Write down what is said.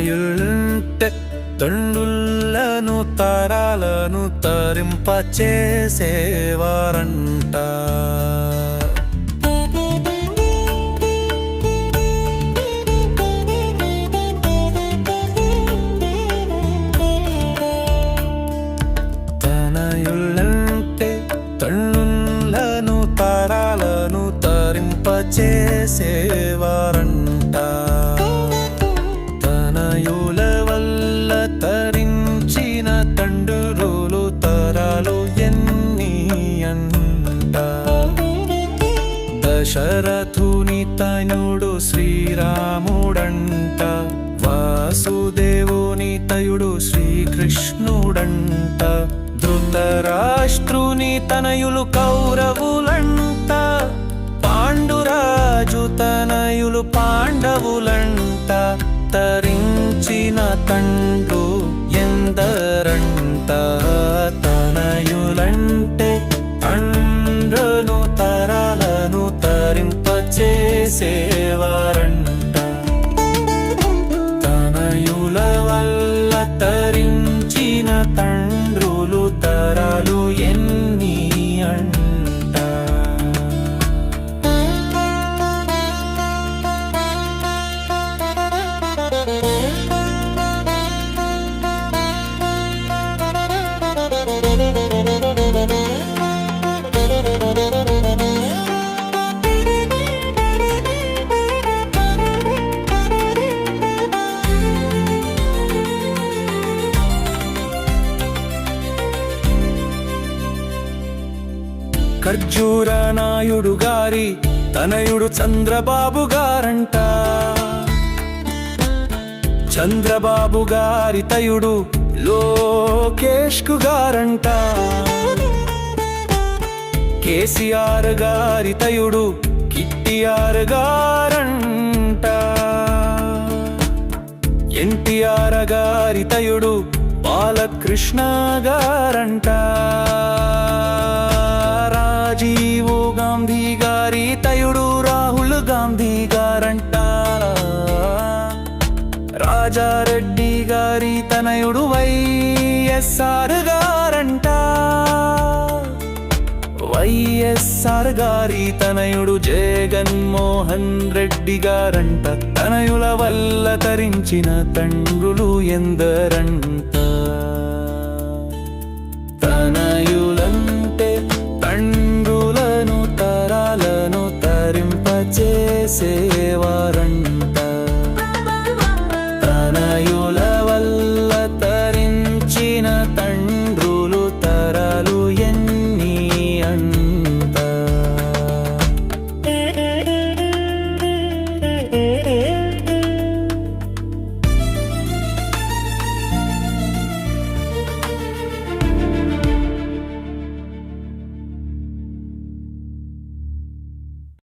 తనయులంటే తండ్రులను తరాలను తరింప చేసేవారంట తనయులంటే తన్నులను తరాలను తరింప తండ్రులు తరాలు ఎన్ని అంట. దశరథుని తనుడు శ్రీరాముడంట. వాసుదేవుని తయుడు శ్రీకృష్ణుడంట. ధృతరాష్ట్రుని తనయులు కౌరవులంట. పాండురాజు తనయులు పాండవులంట. తరించిన తండ్రు ఎందరంట ఖర్జూర నాయుడు గారి తనయుడు చంద్రబాబు గారంట. చంద్రబాబు గారి తయుడు లోకేష్కు గారంట. కేసీఆర్ గారి తయుడు కిట్టిఆర్ గారంట. ఎన్టీఆర్ గారి తయుడు బాలకృష్ణ గారంట. రాజీవ్ గాంధీ గారి తయుడు రాహుల్ గాంధీ గారంట. రాజారెడ్డి గారి తనయుడు వైఎస్ఆర్ గారంట. వైఎస్ఆర్ గారి తనయుడు జగన్మోహన్ రెడ్డి గారంట. తనయుల వల్ల తరించిన తండ్రులు ఎందరంట.